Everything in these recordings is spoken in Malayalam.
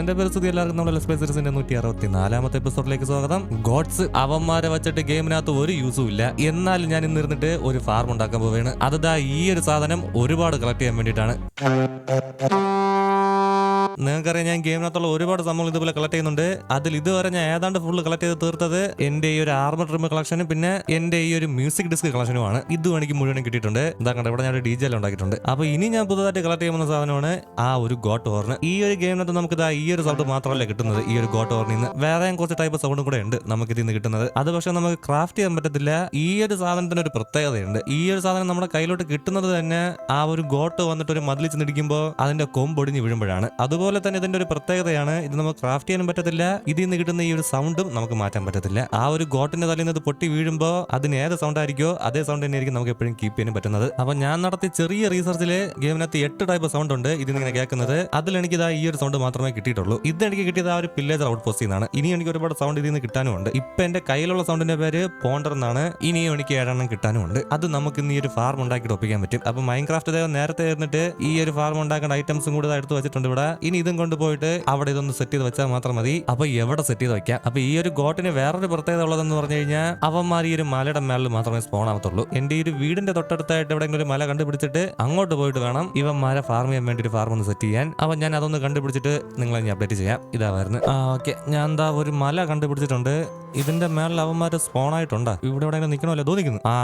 എന്റെ പരിസ്ഥിതി എല്ലാവർക്കും. നമ്മുടെ ലെസ് സീരീസിന്റെ നൂറ്റി അറുപത്തി നാലാമത്തെ എപ്പിസോഡിലേക്ക് സ്വാഗതം. ഗോഡ്സ് അവന്മാരെ വെച്ചിട്ട് ഗെയിമിനകത്ത് ഒരു യൂസും ഇല്ല. എന്നാൽ ഞാൻ ഇന്ന് ഇരുന്നിട്ട് ഒരു ഫാർം ഉണ്ടാക്കാൻ പോവുകയാണ്. അതാ ഈ ഒരു സാധനം ഒരുപാട് കളക്ട് ചെയ്യാൻ വേണ്ടിയിട്ടാണ്. നിങ്ങൾക്കറിയാം ഞാൻ ഗെയിമിനകത്തുള്ള ഒരുപാട് സംഭവങ്ങൾ ഇതുപോലെ കളക്ട് ചെയ്യുന്നുണ്ട്. അതിൽ ഇതുവരെ ഞാൻ ഏതാണ്ട് ഫുള്ള് കളക്ട് ചെയ്ത് തീർത്തത് എന്റെ ഈ ഒരു ആർമർ ട്രിം കളക്ഷനും പിന്നെ എന്റെ ഈ ഒരു മ്യൂസിക് ഡിസ്ക് കളക്ഷനുമാണ് ഇതും എനിക്ക് മുഴുവൻ കിട്ടിയിട്ടുണ്ട്. ഇതാ കണ്ട ഇവിടെ ഞാൻ ഒരു ഡി ഉണ്ടാക്കിയിട്ടുണ്ട്. അപ്പൊ ഇനി ഞാൻ പുതുതായിട്ട് കളക്ട് ചെയ്യുന്ന സാധനമാണ് ആ ഒരു ഗോട്ട് ഹോർൺ ഈ ഒരു ഗെയിമിനകത്ത് നമുക്ക് ഇതാ ഈ ഒരു സൗണ്ട് മാത്രമല്ല കിട്ടുന്നത് ഈ ഒരു ഗോട്ട് ഹോർണിൽ നിന്ന് വേറെയും കുറച്ച് ടൈപ്പ് സൗണ്ടും കൂടെ ഉണ്ട് നമുക്ക് ഇതിൽ നിന്ന് കിട്ടുന്നത്. അത് പക്ഷെ നമുക്ക് ക്രാഫ്റ്റ് ചെയ്യാൻ പറ്റത്തില്ല. ഈ ഒരു സാധനത്തിന് ഒരു പ്രത്യേകതയുണ്ട്. ഈ ഒരു സാധനം നമ്മുടെ കയ്യിലോട്ട് കിട്ടുന്നത് തന്നെ ആ ഒരു ഗോട്ട് വന്നിട്ട് ഒരു മതിൽ ചെന്നിടിക്കുമ്പോൾ അതിന്റെ കൊമ്പൊടിഞ്ഞ് വീഴുമ്പോഴാണ്. അതുപോലെ തന്നെ ഇതിന്റെ ഒരു പ്രത്യേകതയാണ് ഇത് നമുക്ക് ക്രാഫ്റ്റ് ചെയ്യാൻ പറ്റത്തില്ല ഇതിൽ നിന്ന് കിട്ടുന്ന ഈ ഒരു സൗണ്ടും നമുക്ക് മാറ്റാൻ പറ്റത്തില്ല. ആ ഒരു ഗോട്ടിന്റെ തലയിൽ നിന്ന് പൊട്ടി വീഴുമ്പോൾ അതിന് ഏത് സൗണ്ട് ആയിരിക്കോ അതേ സൗണ്ട് തന്നെ ആയിരിക്കും നമുക്ക് എപ്പോഴും കീപ്പ് ചെയ്യാൻ പറ്റുന്നത്. അപ്പൊ ഞാൻ നടത്തിയ ചെറിയ റീസർച്ചിൽ ഗെയിമിനകത്ത് എട്ട് ടൈപ്പ് സൗണ്ട് ഉണ്ട് ഇതിങ്ങനെ കേൾക്കുന്നത്. അതിൽ എനിക്ക് ഇതാ ഈ ഒരു സൗണ്ട് മാത്രമേ കിട്ടിയിട്ടുള്ളൂ. ഇത് എനിക്ക് കിട്ടിയത് ആ ഒരു പില്ലേജർ ഔട്ട് പോസ്റ്റ് നിന്നാണ്. ഇനി എനിക്ക് ഒരുപാട് സൗണ്ട് ഇതിൽ നിന്ന് കിട്ടാനും ഉണ്ട് ഇപ്പൊ എന്റെ കയ്യിലുള്ള സൗണ്ടിന്റെ പേര് പോണ്ടർ എന്നാണ്. ഇനിയും എനിക്ക് ഏഴെണ്ണം കിട്ടാനും ഉണ്ട് അത് നമുക്ക് ഇന്ന് ഈ ഒരു ഫാർം ഉണ്ടാക്കിയിട്ട് ഒപ്പിക്കാൻ പറ്റും. അപ്പൊ മൈൻക്രാഫ്റ്റ് നേരത്തെ ഇരുന്നിട്ട് ഈ ഒരു ഫാർം ഉണ്ടാക്കേണ്ട ഐറ്റംസും കൂടെ എടുത്ത് വെച്ചിട്ടുണ്ട് ഇവിടെ. ഇനി ഇതും കൊണ്ടുപോയിട്ട് അവിടെ ഇതൊന്ന് സെറ്റ് ചെയ്ത് വെച്ചാൽ മാത്രം മതി. അപ്പൊ എവിടെ സെറ്റ് ചെയ്ത് വെക്കാം? അപ്പൊ ഈ ഒരു ഗോട്ടിന് വേറൊരു പ്രത്യേകത ഉള്ളതെന്ന് പറഞ്ഞു കഴിഞ്ഞാൽ അവന്മാർ ഈ ഒരു മലയുടെ മേളിൽ മാത്രമേ സ്പോൺ ആവത്തുള്ളൂ. എന്റെ ഈ ഒരു വീടിന്റെ തൊട്ടടുത്തായിട്ട് എവിടെയെങ്കിലും ഒരു മല കണ്ടുപിടിച്ചിട്ട് അങ്ങോട്ട് പോയിട്ട് വേണം ഇവന്മാരെ ഫാർം ചെയ്യാൻ വേണ്ടി ഒരു ഫാർം ഒന്ന് സെറ്റ് ചെയ്യാൻ. അപ്പൊ ഞാൻ അതൊന്ന് കണ്ടുപിടിച്ചിട്ട് നിങ്ങളെ ഞാൻ അപ്ഡേറ്റ് ചെയ്യാം. ഇതായിരുന്നു ആ ഓക്കെ ഞാൻ എന്താ ഒരു മല കണ്ടുപിടിച്ചിട്ടുണ്ട്. ഇതിന്റെ മേളിൽ അവന്മാര് സ്പോൺ ആയിട്ടുണ്ടാ. ഇവിടെ എവിടെയെങ്കിലും നിൽക്കണമല്ലോ? ദോ നിൽക്കുന്നു. ആ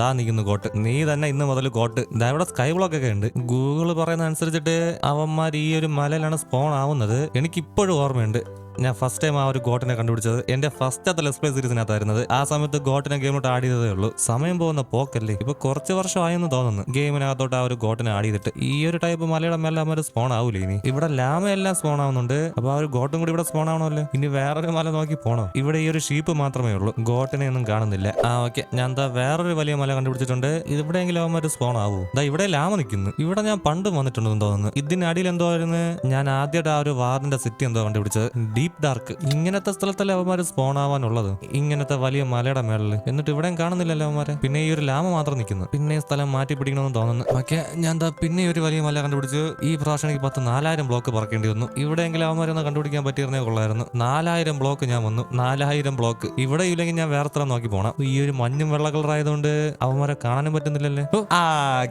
ദാ നിൽക്കുന്നു ഗോട്ട് നീ തന്നെ ഇന്ന് മുതൽ ഗോട്ട് ദാ ഇവിടെ സ്കൈ ബ്ലോക്ക് ഒക്കെ ഉണ്ട്. ഗൂഗിൾ പറയുന്ന അനുസരിച്ചിട്ട് അവന്മാർ ഈ ഒരു മലയിലാണ് സ്പോൺ ആവുന്നത് എനിക്കിപ്പോഴും ഓർമ്മയുണ്ട്. ഞാൻ ഫസ്റ്റ് ടൈം ആ ഒരു ഗോട്ടിനെ കണ്ടുപിടിച്ചത്. എന്റെ ഫസ്റ്റത്തെ ലെസ് പ്ലേ സീരീസിനകത്തായിരുന്നത് ആ സമയത്ത് ഗോട്ടിനെ ഗെയിമിലോട്ട് ആഡ് ചെയ്തതേ ഉള്ളൂ. സമയം പോകുന്ന പോക്കല്ലേ? ഇപ്പൊ കുറച്ച് വർഷം വർഷമായെന്ന് തോന്നുന്നു. ഗെയിമിനകത്തോട്ട് ആ ഒരു ഗോട്ടിനെ ആഡ് ചെയ്തിട്ട് ഈ ഒരു ടൈപ്പ് മലയാളം എല്ലാം ഒരു സ്പോൺ ആവൂലേ ഇനി? ഇവിടെ ലാമയെല്ലാം സ്പോൺ ആവുന്നുണ്ട്. അപ്പൊ ആ ഒരു ഗോട്ടും കൂടി ഇവിടെ സ്പോൺ ആവണമല്ലോ? ഇനി വേറൊരു മല നോക്കി പോണോ. ഇവിടെ ഈ ഒരു ഷീപ്പ് മാത്രമേ ഉള്ളൂ. ഗോട്ടിനെ ഒന്നും കാണുന്നില്ല. ആ ഓക്കെ ഞാൻ എന്താ വേറൊരു വലിയ മല കണ്ടുപിടിച്ചിട്ടുണ്ട്. ഇത് ഇവിടെയെങ്കിലും അവന്മാർ സ്പോൺ ആവൂ. ദാ ഇവിടെ ലാമ നിൽക്കുന്നു ഇവിടെ ഞാൻ പണ്ട് വന്നിട്ടുണ്ടെന്ന് തോന്നുന്നു. ഇതിനടിയിൽ എന്തോ ആയിരുന്നു? ഞാൻ ആദ്യമായിട്ട് ആ ഒരു വാറിന്റെ സിറ്റി എന്തോ കണ്ടുപിടിച്ചത്. ഡീപ് ഡാർക്ക് ഇങ്ങനത്തെ സ്ഥലത്തല്ലേ അവന്മാര് സ്പോൺ ആവാനുള്ളത്? ഇങ്ങനത്തെ വലിയ മലയുടെ മേളിൽ. എന്നിട്ട് ഇവിടെയും കാണുന്നില്ലല്ലോ അവന്മാരെ. പിന്നെ ഈ ഒരു ലാമ മാത്രം നിൽക്കുന്നു. പിന്നെ ഈ സ്ഥലം മാറ്റി പിടിക്കണമെന്ന് തോന്നുന്നു. ഓക്കെ ഞാൻ എന്താ പിന്നെ ഒരു വലിയ മല കണ്ടുപിടിച്ച് ഈ പ്രാവശ്യം എനിക്ക് പത്ത് നാലായിരം ബ്ലോക്ക് പറക്കേണ്ടി വന്നു. ഇവിടെയെങ്കിലും അവന്മാരൊന്ന് കണ്ടുപിടിക്കാൻ പറ്റിയിരുന്നേ കൊള്ളായിരുന്നു. നാലായിരം ബ്ലോക്ക് ഞാൻ വന്നു. നാലായിരം ബ്ലോക്ക് ഇവിടെ ഇല്ലെങ്കിൽ ഞാൻ വേറെ സ്ഥലം നോക്കി പോണം. ഈ ഒരു മഞ്ഞും വെള്ള കളറായതുകൊണ്ട് അവന്മാരെ കാണാനും പറ്റുന്നില്ലല്ലേ? ആ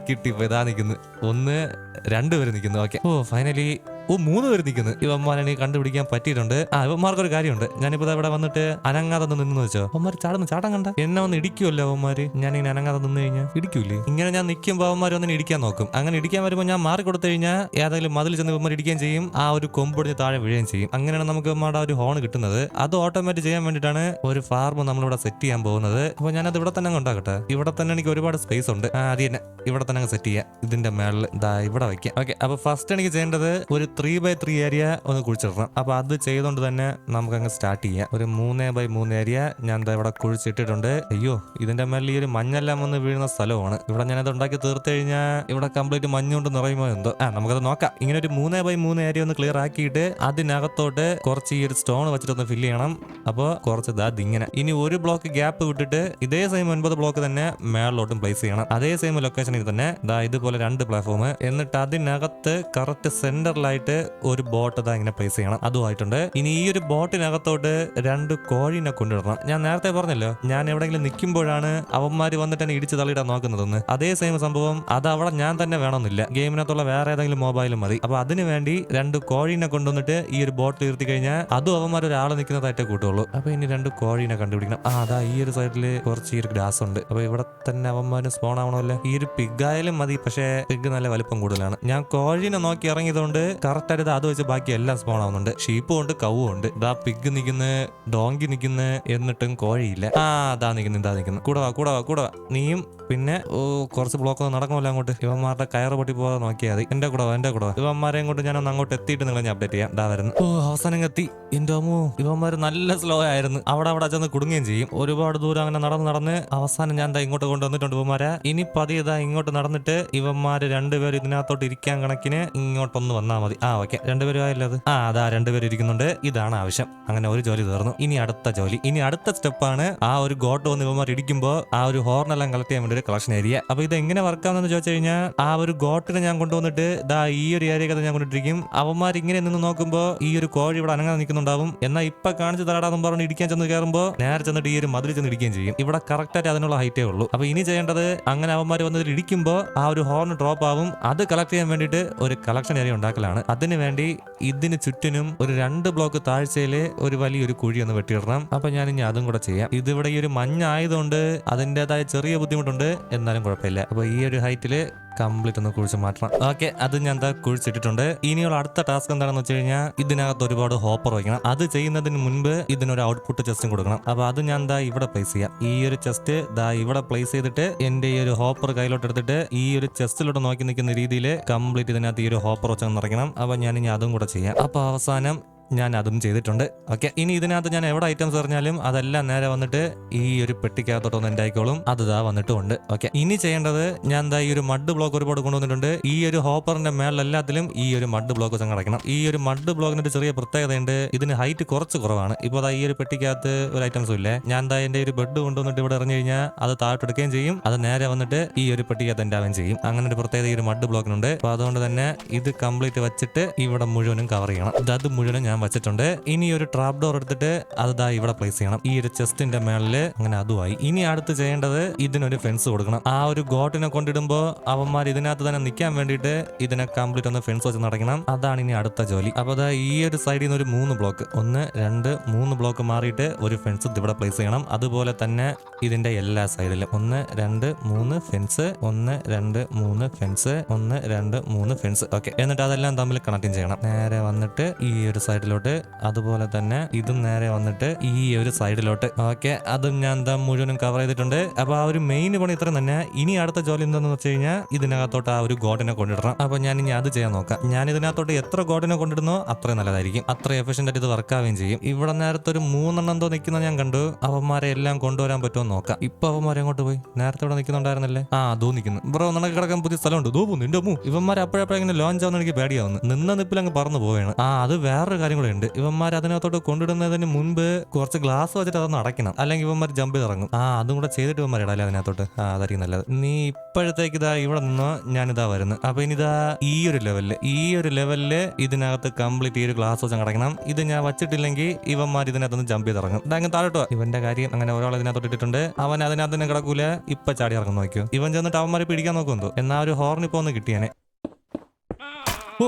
കിട്ടിപ്പോ ഇതാ നിൽക്കുന്നു. ഒന്ന് രണ്ടുപേര് നിൽക്കുന്നു. ഓക്കെ. ഓ ഫൈനലി ഓ മൂന്ന് പേര് നിൽക്കുന്നു. ഇവന്മാരെ കണ്ടുപിടിക്കാൻ പറ്റിയിട്ടുണ്ട്. ആ ഇവന്മാർക്ക് ഒരു കാര്യമുണ്ട്. ഞാനിപ്പോ ഇവിടെ വന്നിട്ട് അനങ്ങാതെ ഒന്ന് നിന്ന് വെച്ചോ. അവന്മാർ ചാടുന്നു ചാട്ടം കണ്ട? എന്നെ വന്ന് ഇടിക്കുമല്ലോ അവന്മാര് ഞാൻ ഇങ്ങനെ അനങ്ങാതെ നിന്ന് കഴിഞ്ഞാൽ ഇടിക്കൂലേ ഇങ്ങനെ ഞാൻ നിൽക്കുമ്പോൾ അവന്മാർ വന്ന് ഇടിക്കാൻ നോക്കും. അങ്ങനെ ഇടിക്കാൻ വരുമ്പോൾ ഞാൻ മാറി കൊടുത്തു കഴിഞ്ഞാൽ ഏതെങ്കിലും മതിൽ ചെന്ന് ഇവന്മാർ ഇടിക്കുകയും ചെയ്യും. ആ ഒരു കൊമ്പൊടിഞ്ഞ് താഴെ വീഴുകയും ചെയ്യും. അങ്ങനെയാണ് നമുക്ക് ഇവന്മാരുടെ ഒരു ഹോൺ കിട്ടുന്നത്. അത് ഓട്ടോമാറ്റിക് ചെയ്യാൻ വേണ്ടിയിട്ടാണ് ഒരു ഫാർമ് നമ്മളിവിടെ സെറ്റ് ചെയ്യാൻ പോകുന്നത്. അപ്പോൾ ഞാനത് ഇവിടെ തന്നെ ഉണ്ടാക്കട്ടെ. ഇവിടെ തന്നെ എനിക്ക് ഒരുപാട് സ്പേസ് ഉണ്ട്. ആ തന്നെ. ഇവിടെ തന്നെ സെറ്റ് ചെയ്യാം. ഇതിന്റെ മേളിൽ ഇതാ ഇവിടെ വെക്കാം. ഓക്കെ അപ്പൊ ഫസ്റ്റ് എനിക്ക് ചെയ്യേണ്ടത് ഒരു ത്രീ ബൈ ത്രീ ഏരിയ ഒന്ന് കുഴിച്ചിടണം. അപ്പൊ അത് ചെയ്തുകൊണ്ട് തന്നെ നമുക്ക് അങ്ങ് സ്റ്റാർട്ട് ചെയ്യാം. ഒരു മൂന്ന് ബൈ മൂന്ന് ഏരിയ ഞാൻ ഇവിടെ കുഴിച്ചിട്ടിട്ടുണ്ട്. അയ്യോ ഇതിന്റെ മേലെ ഈ ഒരു മഞ്ഞെല്ലാം വന്ന് വീഴുന്ന സ്ഥലമാണ്. ഇവിടെ ഞാനത് ഉണ്ടാക്കി തീർത്തു കഴിഞ്ഞാൽ ഇവിടെ കംപ്ലീറ്റ് മഞ്ഞുകൊണ്ട് നിറയുമോ എന്തോ? ആ നമുക്കത് നോക്കാം. ഇങ്ങനെ ഒരു മൂന്ന് ബൈ മൂന്ന് ഏരിയ ഒന്ന് ക്ലിയർ ആക്കിയിട്ട് അതിനകത്തോട്ട് കുറച്ച് ഈ ഒരു സ്റ്റോൺ വെച്ചിട്ടൊന്ന് ഫില്ല് ചെയ്യണം. അപ്പോൾ കുറച്ച് ദാ ഇങ്ങനെ. ഇനി ഒരു ബ്ലോക്ക് ഗ്യാപ്പ് വിട്ടിട്ട് ഇതേ സെയിം ഒൻപത് ബ്ലോക്ക് തന്നെ മേളിലോട്ടും പ്ലേസ് ചെയ്യണം. അതേ സെയിം ലൊക്കേഷനിൽ തന്നെ ദാ ഇതുപോലെ രണ്ട് പ്ലാറ്റ്ഫോം എന്നിട്ട് അതിനകത്ത് കറക്റ്റ് സെന്ററിലായിട്ട് ഒരു ബോട്ട് അതാ ഇങ്ങനെ പ്ലേസ് ചെയ്യണം. അതുമായിട്ടുണ്ട്. ഇനി ഈ ഒരു ബോട്ടിനകത്തോട്ട് രണ്ട് കോഴിനെ കൊണ്ടുവിടണം. ഞാൻ നേരത്തെ പറഞ്ഞല്ലോ ഞാൻ എവിടെയെങ്കിലും നിൽക്കുമ്പോഴാണ് അവന്മാര് വന്നിട്ട് എന്നെ ഇടിച്ച് തള്ളിയിടാൻ നോക്കുന്നതെന്ന്. അതേ സെയിം സംഭവം അത് അവിടെ ഞാൻ തന്നെ വേണമെന്നില്ല. ഗെയിമിനകത്തുള്ള വേറെ ഏതെങ്കിലും മൊബൈലും മതി. അപ്പൊ അതിന് വേണ്ടി രണ്ട് കോഴീനെ കൊണ്ടുവന്നിട്ട് ഈ ഒരു ബോട്ടിൽ ഇരുത്തി കഴിഞ്ഞാൽ അതും അവന്മാർ ഒരാൾ നിൽക്കുന്നതായിട്ടേ കൂട്ടുള്ളൂ. അപ്പൊ ഇനി രണ്ട് കോഴീനെ കണ്ടുപിടിക്കണം. ആ അതാ ഈ ഒരു സൈഡിൽ കുറച്ച് ഈ ഒരു ഗ്ലാസ് ഉണ്ട്. അപ്പൊ ഇവിടെ തന്നെ അവന്മാര് സ്പോൺ ആവണമല്ലോ. ഈ ഒരു പിഗ് ആയാലും മതി പക്ഷേ പിഗ് നല്ല വലുപ്പം കൂടുതലാണ്. ഞാൻ കോഴീനെ നോക്കി ഇറങ്ങിയതുകൊണ്ട് കറക്റ്റ് ആയിട്ട് അത് വെച്ച് ബാക്കി എല്ലാം സ്പോൺ ആവുന്നുണ്ട്. ഷീപ്പും ഉണ്ട് കവും ഉണ്ട്. ഇതാ പിഗ് നിൽക്കുന്ന ഡോങ്കി നിൽക്കുന്ന എന്നിട്ടും കോഴിയില്ല. ആ അതാ നിൽക്കുന്നു ഇതാ നിൽക്കുന്നു കൂടെ വാ കൂടെ വാ കൂടെ വാ. നീയും പിന്നെ ഓ കുറച്ച് ബ്ലോക്ക് ഒന്നും നടക്കുമല്ലോ അങ്ങോട്ട്. ഇവന്മാരുടെ കയറ് പൊട്ടി പോകാതെ നോക്കിയാൽ മതി. എന്റെ കൂടെ വാ എന്റെ കൂടെ ഇവന്മാരെ കൊണ്ട് ഞാനൊന്ന് അങ്ങോട്ട് എത്തിയിട്ട് നിങ്ങളെ ഞാൻ അപ്ഡേറ്റ് ചെയ്യാം. ഇതാ വരുന്നു. ഓ അവസാനം എത്തി. എന്റെ അമ്മോ ഇവന്മാര് നല്ല സ്ലോ ആയിരുന്നു. അവിടെ അവിടെ ചെന്ന് കുടുങ്ങുകയും ചെയ്യും. ഒരുപാട് ദൂരം അങ്ങനെ നടന്ന് നടന്ന് അവസാനം ഞാൻ എന്താ ഇങ്ങോട്ട് കൊണ്ടുവന്നിട്ടുണ്ട് ഇവന്മാരെ. ഇനി പതി ഇതാ ഇങ്ങോട്ട് നടന്നിട്ട് ഇവന്മാര് രണ്ടുപേരും ഇതിനകത്തോട്ട് ഇരിക്കാൻ കണക്കിന് ഇങ്ങോട്ടൊന്ന് വന്നാൽ മതി. ആ ഓക്കെ രണ്ടുപേരും ആയല്ലോ അത്? ആ അതാ രണ്ടുപേരും ഇരിക്കുന്നുണ്ട് ഇതാണ് ആവശ്യം. അങ്ങനെ ഒരു ജോലി തീർന്നു. ഇനി അടുത്ത ജോലി. ഇനി അടുത്ത സ്റ്റെപ്പാണ് ആ ഒരു ഗോട്ട് വന്ന് ഇവന്മാർ ഇടിക്കുമ്പോൾ ആ ഒരു ഹോർൺ എല്ലാം കളക്ട് ചെയ്യാൻ വേണ്ടി ഒരു കളക്ഷൻ ഏരിയ അപ്പൊ ഇത് എങ്ങനെ വർക്ക് ആവുന്നതെന്ന് ചോദിച്ചു കഴിഞ്ഞാൽ ആ ഒരു ഗോട്ടിനെ ഞാൻ കൊണ്ടുവന്നിട്ട് ദാ ഈ ഒരു ഏരിയക്കകത്ത് ഞാൻ കൊണ്ടിട്ടിരിക്കും. അവന്മാർ ഇങ്ങനെ നിന്ന് നോക്കുമ്പോൾ ഈ ഒരു കോഴി ഇവിടെ അനങ്ങാതെ നിൽക്കുന്നുണ്ടാവും. എന്നാൽ ഇപ്പൊ കാണിച്ചു തരാടാന്ന് പറഞ്ഞ് ഇടിക്കാൻ ചെന്ന് കയറുമ്പോൾ നേരെ ചെന്നിട്ട് ഈ ഒരു മതിൽ ചെന്ന് ഇടിക്കുകയും ചെയ്യും. ഇവിടെ കറക്റ്റ് ആയിട്ട് അതിനുള്ള ഹൈറ്റേ ഉള്ളൂ. അപ്പൊ ഇനി ചെയ്യേണ്ടത് അങ്ങനെ അവന്മാർ വന്നതിൽ ഇടിക്കുമ്പോൾ ആ ഒരു ഹോർൺ ഡ്രോപ്പ് ആവും. അത് കളക്ട് ചെയ്യാൻ വേണ്ടിയിട്ട് ഒരു കളക്ഷൻ ഏരിയ ഉണ്ടാക്കലാണ്. അതിന് വേണ്ടി ഇതിന് ചുറ്റിനും ഒരു രണ്ട് ബ്ലോക്ക് താഴ്ചയിലെ ഒരു വലിയൊരു കുഴി ഒന്ന് വെട്ടിയിടണം. അപ്പൊ ഞാൻ ഇനി അതും കൂടെ ചെയ്യാം. ഇതിവിടെ ഈ ഒരു മഞ്ഞ ആയതുകൊണ്ട് അതിന്റെതായ ചെറിയ ബുദ്ധിമുട്ടുണ്ട്. എന്നാലും കുഴപ്പമില്ല. അപ്പൊ ഈ ഒരു ഹൈറ്റിൽ കംപ്ലീറ്റ് ഒന്ന് കുഴിച്ച് മാറ്റണം. ഓക്കെ അത് ഞാൻ എന്താ കുഴിച്ചിട്ടിട്ടുണ്ട്. ഇനിയുള്ള അടുത്ത ടാസ്ക് എന്താണെന്ന് വെച്ച് കഴിഞ്ഞാൽ ഇതിനകത്ത് ഒരുപാട് ഹോപ്പർ വയ്ക്കണം അത് ചെയ്യുന്നതിന് മുൻപ് ഇതിനൊരു ഔട്ട്പുട്ട് ചെസ്റ്റും കൊടുക്കണം. അപ്പൊ അത് ഞാൻ എന്താ ഇവിടെ പ്ലേസ് ചെയ്യാം. ഈ ഒരു ചെസ്റ്റ് ദാ ഇവിടെ പ്ലേസ് ചെയ്തിട്ട് എന്റെ ഈ ഒരു ഹോപ്പർ കയ്യിലോട്ട് എടുത്തിട്ട് ഈ ഒരു ചെസ്റ്റിലോട്ട് നോക്കി നിൽക്കുന്ന രീതിയിൽ കംപ്ലീറ്റ് ഇതിനകത്ത് ഈ ഒരു ഹോപ്പർ വെച്ച് നിറയ്ക്കണം. അപ്പൊ ഞാൻ ഇനി അതും കൂടെ ചെയ്യാം. അപ്പൊ അവസാനം ഞാൻ അതും ചെയ്തിട്ടുണ്ട്. ഓക്കെ ഇനി ഇതിനകത്ത് ഞാൻ എവിടെ ഐറ്റംസ് പറഞ്ഞാലും അതെല്ലാം നേരെ വന്നിട്ട് ഈ ഒരു പെട്ടിക്കകത്തോട്ടൊന്ന് ഉണ്ടായിക്കോളും അത് ഇതാ വന്നിട്ടുമുണ്ട് ഓക്കെ ഇനി ചെയ്യേണ്ടത് ഞാൻ എന്താ ഈ ഒരു മഡ് ബ്ലോക്ക് ഒരുപാട് കൊണ്ടുവന്നിട്ടുണ്ട്. ഈ ഒരു ഹോപ്പറിന്റെ മേളിലെല്ലാത്തിലും ഈ ഒരു മഡ് ബ്ലോക്ക് വെച്ച് കിടക്കണം ഈ ഒരു മഡ് ബ്ലോക്കിന് ഒരു ചെറിയ പ്രത്യേകതയുണ്ട്. ഇതിന് ഹൈറ്റ് കുറച്ച് കുറവാണ്. ഇപ്പോൾ ദാ ഈ ഒരു പെട്ടിക്കകത്ത് ഒരു ഐറ്റംസും ഇല്ലേ? ഞാൻ എന്താ എന്റെ ഒരു ബെഡ് കൊണ്ടുവന്നിട്ട് ഇവിടെ ഇറങ്ങി കഴിഞ്ഞാൽ അത് താഴോട്ടെടുക്കുകയും ചെയ്യും. അത് നേരെ വന്നിട്ട് ഈ ഒരു പെട്ടിക്കകത്ത് ഉണ്ടാവുകയും ചെയ്യും. അങ്ങനെ ഒരു പ്രത്യേകത ഈ ഒരു മഡ് ബ്ലോക്കിനുണ്ട് അപ്പോൾ അതുകൊണ്ട് തന്നെ ഇത് കംപ്ലീറ്റ് വെച്ചിട്ട് ഇവിടെ മുഴുവനും കവർ ചെയ്യണം. അത് മുഴുവനും ഞാൻ വെച്ചിട്ടുണ്ട്. ഇനി ഒരു ട്രാപ്പ് ഡോർ എടുത്തിട്ട് അതാ ഇവിടെ പ്ലേസ് ചെയ്യണം. ഈ ഒരു ചെസ്റ്റിന്റെ മേളിൽ അങ്ങനെ അതുമായി. ഇനി അടുത്ത് ചെയ്യേണ്ടത് ഇതിനൊരു ഫെൻസ് കൊടുക്കണം. ആ ഒരു ഗോട്ടിനെ കൊണ്ടിടുമ്പോൾ അവന്മാർ ഇതിനകത്ത് തന്നെ നിൽക്കാൻ വേണ്ടിയിട്ട് ഇതിനെ കംപ്ലീറ്റ് ഒന്ന് ഫെൻസ് വെച്ച് നടക്കണം. അതാണ് ഇനി അടുത്ത ജോലി. അപ്പോൾ ദാ ഈ ഒരു സൈഡിൽ നിന്ന് ഒരു മൂന്ന് ബ്ലോക്ക് ഒന്ന് രണ്ട് മൂന്ന് ബ്ലോക്ക് മാറിയിട്ട് ഒരു ഫെൻസ് ഇവിടെ പ്ലേസ് ചെയ്യണം. അതുപോലെ തന്നെ ഇതിന്റെ എല്ലാ സൈഡിലും ഒന്ന് രണ്ട് മൂന്ന് ഫെൻസ് ഒന്ന് രണ്ട് മൂന്ന് ഫെൻസ് ഒന്ന് രണ്ട് മൂന്ന് ഫെൻസ് ഓക്കെ എന്നിട്ട് അതെല്ലാം തമ്മിൽ കണക്റ്റിംഗ് ചെയ്യണം. നേരെ വന്നിട്ട് ഈ ഒരു സൈഡിലോട്ട് അതുപോലെ തന്നെ ഇതും നേരെ വന്നിട്ട് ഈ ഒരു സൈഡിലോട്ട്. ഓക്കെ അതും ഞാൻ എന്താ മുഴുവനും കവർ ചെയ്തിട്ടുണ്ട്. അപ്പൊ ആ ഒരു മെയിൻ പണി ഇത്ര തന്നെ. ഇനി അടുത്ത ജോലി എന്താണെന്ന് വെച്ച് കഴിഞ്ഞാൽ ഇതിനകത്തോട്ട് ആ ഒരു ഗോഡിനെ കൊണ്ടിടണം. അപ്പൊ ഞാൻ ഇനി അത് ചെയ്യാൻ നോക്കാം. ഞാൻ ഇതിനകത്തോട്ട് എത്ര ഗോഡിനെ കൊണ്ടിടുന്നോ അത്രയും നല്ലതായിരിക്കും. അത്ര എഫിഷ്യന്റ് ആയിട്ട് ഇത് വർക്കാവുകയും ചെയ്യും. ഇവിടെ നേരത്തെ ഒരു മൂന്നെണ്ണം എന്തോ നിൽക്കുന്ന ഞാൻ കണ്ടു. അവന്മാരെ എല്ലാം കൊണ്ടുവരാൻ പറ്റുമോ നോക്കാം. ഇപ്പൊ അവന്മാരെ അങ്ങോട്ട് പോയി? നേരത്തെ ഇവിടെ നിൽക്കുന്നുണ്ടായിരുന്നല്ലേ? ആ ദൂ നിൽക്കുന്നു. ബ്രോ നിനക്ക് കിടക്കാൻ പുതിയ സ്ഥലമുണ്ട്. ദൂ പോകുന്നു അമ്മു ഇവന്മാരെ ഇവന്മാർ അപ്പോഴപ്പോഴെങ്ങനെ ലോഞ്ച് ആവുന്ന എനിക്ക് പേടിയാവുന്നു. നിന്ന നിപ്പിൽ അങ്ങ് പറന്നു പോവുകയാണ്. ആ അത് വേറൊരു കാര്യം കൂടെ ഉണ്ട് ഇവന്മാർ അതിനകത്തോട്ട് കൊണ്ടിടുന്നതിന് മുൻപ് കുറച്ച് ഗ്ലാസ് വെച്ചിട്ട് അതൊന്ന് അടയ്ക്കണം. അല്ലെങ്കിൽ ഇവന്മാർ ജമ്പ് ഇറങ്ങും ആ അതും കൂടെ ചെയ്തിട്ട് ഇവന്മാർ ഇടാല്ലേ അതിനകത്തോട്ട്? ആ അതായിരിക്കും നല്ലത്. നീ ഇപ്പോഴത്തേക്ക് ഇതാ ഇവിടെ നിന്നോ ഞാനിതാ വരുന്നത് അപ്പൊ ഇനിതാ ഈ ഒരു ലെവലിൽ ഈ ഒരു ലെവലിൽ ഇതിനകത്ത് കംപ്ലീറ്റ് ഈ ഒരു ഗ്ലാസ് വെച്ച് അടയ്ക്കണം. ഇത് ഞാൻ വച്ചിട്ടില്ലെങ്കിൽ ഇവന്മാർ ഇതിനകത്തൊന്ന് ജമ്പ് ചെയ്ത് ഇറങ്ങും. ഇതങ്ങ് താഴെട്ടോ ഇവന്റെ കാര്യം അങ്ങനെ ഒരാൾ ഇതിനകത്തോട്ട് ഇട്ടിട്ടുണ്ട്. അവൻ അതിനകത്ത് തന്നെ കിടക്കൂല. ഇപ്പൊ ചാടി ഇറങ്ങും നോക്കിയോ ഇവൻ ചെന്നിട്ട് അവന്മാരെ പിടിക്കാൻ നോക്കുമെന്തോ എന്നാ ഒരു ഹോർണിപ്പോ ഒന്ന് കിട്ടിയാനെ. ഓ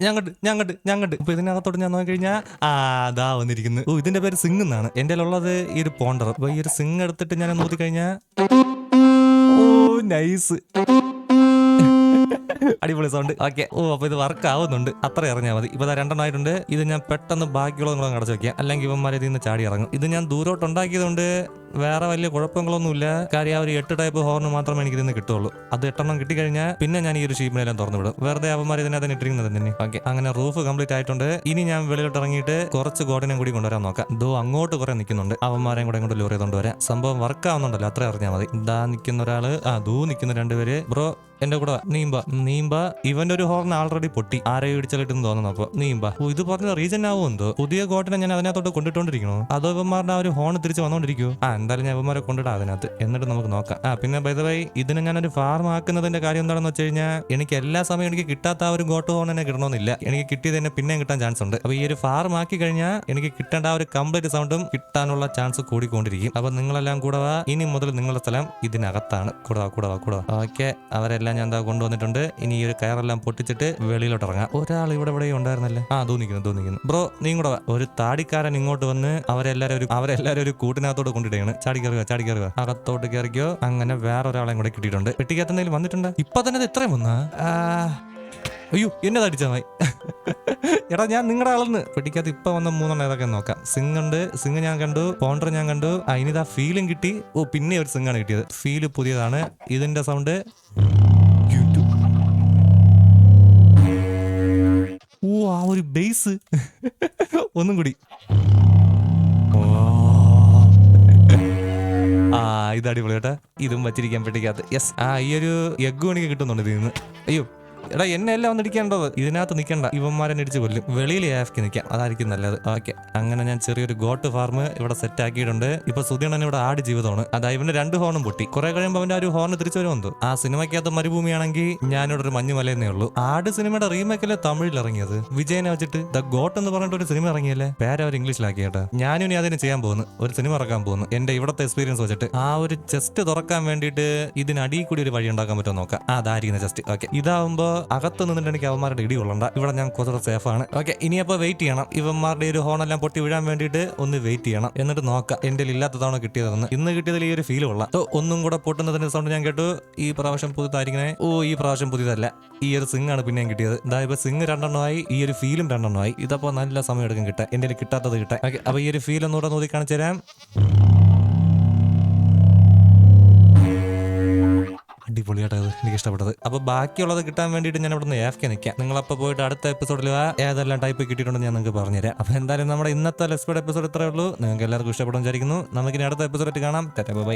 കണ്ട് ഞാൻ കണ്ട് ഇപ്പൊ ഇതിനകത്തോട്ട് ഞാൻ നോക്കി കഴിഞ്ഞാൽ ആ അതാ വന്നിരിക്കുന്നു. ഓ ഇതിന്റെ പേര് സിംഗ് എന്നാണ്. എന്റെ ഉള്ളത് ഈ ഒരു പോണ്ടർ. അപ്പൊ ഈ ഒരു സിംഗ് എടുത്തിട്ട് ഞാൻ നോക്കി കഴിഞ്ഞാൽ ഓ നൈസ്. അടിപൊളി സൗണ്ട് ഓക്കെ. ഓ അപ്പൊ ഇത് വർക്ക് ആവുന്നുണ്ട്. അത്ര ഇറങ്ങിയാൽ മതി. ഇപ്പൊ ദാ രണ്ടെണ്ണം ആയിട്ടുണ്ട്. ഇത് ഞാൻ പെട്ടെന്ന് ബാക്കിയുള്ളതും അടച്ചു വെക്കാം. അല്ലെങ്കിൽ ഇവന്മാരെ ഇതിൽ നിന്ന് ചാടി ഇറങ്ങും. ഇത് ഞാൻ ദൂരോട്ട് ഉണ്ടാക്കിയതുകൊണ്ട് വേറെ വലിയ കുഴപ്പങ്ങളൊന്നുമില്ല. കാര്യം ആ ഒരു എട്ട് ടൈപ്പ് ഹോർൺ മാത്രമേ എനിക്ക് ഇതിന് കിട്ടുള്ളൂ അത് എട്ടെണ്ണം കിട്ടിക്കഴിഞ്ഞാൽ പിന്നെ ഞാൻ ഈ ഒരു ഷീപ്പിനെല്ലാം തുറന്നു വിടും. വെറുതെ അവന്മാർ ഇതിനകത്ത് ഇട്ടിരിക്കുന്നത് തന്നെ. ഓക്കെ. അങ്ങനെ റൂഫ് കംപ്ലീറ്റ് ആയിട്ടുണ്ട്. ഇനി ഞാൻ വെളിയിലോട്ട് ഇറങ്ങിയിട്ട് കുറച്ച് ഗോഡിനെ കൂടി കൊണ്ടുവരാൻ നോക്കാം. ദോ അങ്ങോട്ട് കുറെ നിൽക്കുന്നുണ്ട് അവന്മാരെയും കൂടെ ഇങ്ങോട്ട് ലോറി ചെയ്തുകൊണ്ട് വരാം. സംഭവം വർക്ക് ആവുന്നുണ്ടല്ലോ. അത്ര അറിഞ്ഞാൽ മതി. ദാ നിൽക്കുന്ന ഒരാൾ. ആ ദൂ നിൽക്കുന്ന രണ്ടുപേര്. ബ്രോ എന്റെ കൂടെ. നീമ്പ നീമ്പ ഇവന്റെ ഒരു ഹോർൺ ആൾറെഡി പൊട്ടി. ആരെയും ഇടിച്ചിട്ടെന്ന് തോന്നുന്നു അപ്പൊ നീമ്പ ഇത് പറഞ്ഞ റീജൻ ആവും എന്തോ? പുതിയ ഗോട്ടിനെ ഞാൻ അതിനകത്തോട്ട് കൊണ്ടിട്ടോണ്ടിരിക്കണോ? അതോ ഇവന്മാരുടെ ആ ഒരു ഹോൺ തിരിച്ച് വന്നോണ്ടിരിക്കൂ ആ എന്തായാലും ഞാൻ ഇവന്മാരെ കൊണ്ടിടാം അതിനകത്ത്. എന്നിട്ട് നമുക്ക് നോക്കാം. ആ പിന്നെ ബൈ വൈ ഇതിനെ ഞാനൊരു ഫാർം ആക്കുന്നതിന്റെ കാര്യം എന്താണെന്ന് വെച്ച് കഴിഞ്ഞാൽ എനിക്ക് എല്ലാ സമയം എനിക്ക് കിട്ടാത്ത ആ ഒരു ഗോട്ട് ഹോൺ തന്നെ കിട്ടണമെന്നില്ല. എനിക്ക് കിട്ടിയത് തന്നെ പിന്നെയും കിട്ടാൻ ചാൻസ് ഉണ്ട്. അപ്പൊ ഈ ഒരു ഫാർം ആക്കി കഴിഞ്ഞാൽ എനിക്ക് കിട്ടേണ്ട ആ ഒരു കംപ്ലീറ്റ് സൗണ്ടും കിട്ടാനുള്ള ചാൻസ് കൂടിക്കൊണ്ടിരിക്കും. അപ്പൊ നിങ്ങളെല്ലാം കൂടെ ഇനി മുതൽ നിങ്ങളുടെ സ്ഥലം ഇതിനകത്താണ്. കൂടെ കൂടെ കൂടെ ഓക്കെ അവരെല്ലാം ഞാൻ എന്താ കൊണ്ടുവന്നിട്ടുണ്ട്. ഇനി ഈ ഒരു കയറെല്ലാം പൊട്ടിച്ചിട്ട് വെളിയിലോട്ട് ഇറങ്ങാം. ഒരാൾ ഇവിടെ ഇവിടെ ഉണ്ടായിരുന്നല്ലേ? ആ തോന്നിക്കുന്നു തോന്നിക്കുന്നു ബ്രോ നീ കൂടെ ഒരു താടിക്കാരൻ ഇങ്ങോട്ട് വന്ന് അവരെല്ലാരും ഒരു അവരെല്ലാരും ഒരു കൂട്ടിനകത്തോട് കൊണ്ടിടുകയാണ് ചാടി കയറുക ചാടി കയറുക. അകത്തോട്ട് കയറിക്കോ. അങ്ങനെ വേറെ ഒരാളെയും കൂടെ കിട്ടിയിട്ടുണ്ട്. പെട്ടിക്കകത്ത് എന്തെങ്കിലും വന്നിട്ടുണ്ട്? ഇപ്പൊ തന്നെ ഇത് ഇത്രയും വന്നാ? അയ്യോ എന്നെ തടിച്ചാ എടാ ഞാൻ നിങ്ങളുടെ ആളെന്ന് പെട്ടിക്കകത്ത് ഇപ്പൊ വന്ന മൂന്നെണ്ണം ഏതൊക്കെ നോക്കാം. സിംഗ് ഉണ്ട് സിംഗ് ഞാൻ കണ്ടു പോണ്ടർ ഞാൻ കണ്ടു. ഫീലിംഗ് ഫീലും കിട്ടി. ഓ പിന്നെ ഒരു സിംഗാണ് കിട്ടിയത്. ഫീൽ പുതിയതാണ്. ഇതിന്റെ സൗണ്ട് ഓ ആ ഒരു ബേസ് ഒന്നും കൂടി. ആ ഇത് അടിപൊളി കേട്ടാ. ഇതും വച്ചിരിക്കാൻ പറ്റിക്കാത്ത യെസ് ആ ഈ ഒരു എഗ്ഗും എനിക്ക് കിട്ടുന്നുണ്ട് ഇതിൽ നിന്ന് അയ്യോ. എടാ എന്നെ എല്ലാം ഒന്ന് ഇടിക്കേണ്ടത്? ഇതിനകത്ത് നിൽക്കണ്ട ഇവന്മാരെ ഇടിച്ച് കൊല്ലും. വെളിയിൽ ആഫ്ക്ക് നിൽക്കാം. അതായിരിക്കും നല്ലത്. ഓക്കെ. അങ്ങനെ ഞാൻ ചെറിയൊരു ഗോട്ട് ഫാർം ഇവിടെ സെറ്റ് ആക്കിയിട്ടുണ്ട്. ഇപ്പൊ സുധീണൻ ഇവിടെ ആട് ജീവിതമാണ്. അതാ ഇവന്റെ രണ്ട് ഹോണും പൊട്ടി. കുറെ കഴിയുമ്പോൾ അവന്റെ ഒരു ഹോൺ തിരിച്ചു വന്നു ആ സിനിമയ്ക്കകത്ത് മരുഭൂമിയാണെങ്കിൽ ഞാനിവിടെ ഒരു മഞ്ഞുമലയെന്നേ ഉള്ളൂ. ആട് സിനിമയുടെ റീമേക്കല്ലേ തമിഴിൽ ഇറങ്ങിയത്? വിജയനെ വെച്ചിട്ട് ദ ഗോട്ട് എന്ന് പറഞ്ഞിട്ട് ഒരു സിനിമ ഇറങ്ങിയല്ലേ? പേര് അവർ ഇംഗ്ലീഷിലാക്കി കേട്ടോ. ഞാനും ഇനി അതിന് ചെയ്യാൻ പോകുന്നു. ഒരു സിനിമ ഇറക്കാൻ പോകുന്നു. എന്റെ ഇവിടത്തെ എക്സ്പീരിയൻസ് വെച്ചിട്ട് ആ ഒരു ചെസ്റ്റ് തുറക്കാൻ വേണ്ടിയിട്ട് ഇതിനടിയിൽ കൂടി ഒരു വഴി ഉണ്ടാക്കാൻ പറ്റുമോ നോക്കാം. അതായിരിക്കുന്ന ചെസ്റ്റ് ഓക്കെ. ഇതാവുമ്പോ അകത്ത് നിന്നിട്ട് എനിക്ക് അവന്മാരുടെ ഇടി കൊള്ളണ്ട. ഇവിടെ ഞാൻ കുറച്ചുകൂടെ സേഫാണ് ഓക്കെ ഇനിയപ്പോ വെയിറ്റ് ചെയ്യണം. ഇവന്മാരുടെ ഒരു ഹോണെല്ലാം പൊട്ടി വീഴാൻ വേണ്ടിയിട്ട് ഒന്ന് വെയിറ്റ് ചെയ്യണം. എന്നിട്ട് നോക്കാം. എന്റെ ഇല്ലാത്ത തവണ കിട്ടിയതെന്ന് ഇന്ന് കിട്ടിയതിൽ ഈ ഒരു ഫീൽ കൊള്ളാം. സോ ഒന്നും കൂടെ പൊട്ടുന്നതിന്റെ സൗണ്ട് ഞാൻ കേട്ടു. ഈ പ്രാവശ്യം പുതിയതായിരിക്കണേ. ഓ ഈ പ്രാവശ്യം പുതിയതല്ല. ഈ ഒരു സിംഗ് ആണ് പിന്നെയും കിട്ടിയത്. ഇതാ ഇപ്പൊ സിംഗ് രണ്ടെണ്ണമായി ഈ ഒരു ഫീലും രണ്ടെണ്ണമായി ഇതപ്പോ നല്ല സമയം എടുക്കും കിട്ടാൻ എന്റെ കിട്ടാത്തത് കിട്ടാൻ. ഓക്കെ അപ്പൊ ഈ ഒരു ഫീൽ ഒന്നുകൂടെ നോക്കി കാണിച്ചു തരാം. അടിപൊളിയായിട്ട് എനിക്ക് ഇഷ്ടപ്പെട്ടത് അപ്പൊ ബാക്കിയുള്ളത് കിട്ടാൻ വേണ്ടിയിട്ട് ഞാൻ ഇവിടെ നിന്ന് കെ നിൽക്കാം നിങ്ങൾ അപ്പൊ പോയിട്ട് അടുത്ത എപ്പിസോഡിൽ ഏതെല്ലാം ടൈപ്പ് കിട്ടിയിട്ടുണ്ടെന്ന് ഞാൻ നിങ്ങൾക്ക് പറഞ്ഞുതരാം. അപ്പൊ എന്തായാലും നമ്മുടെ ഇന്നത്തെ ലെസ്പേഡ് എപ്പിസോഡ് ഇത്രയേ ഉള്ളൂ. നിങ്ങൾക്ക് എല്ലാവർക്കും ഇഷ്ടപ്പെടും വിചാരിക്കുന്നു. നമുക്കിനി അടുത്ത എപ്പിസോഡ് കാണാം. ബൈ.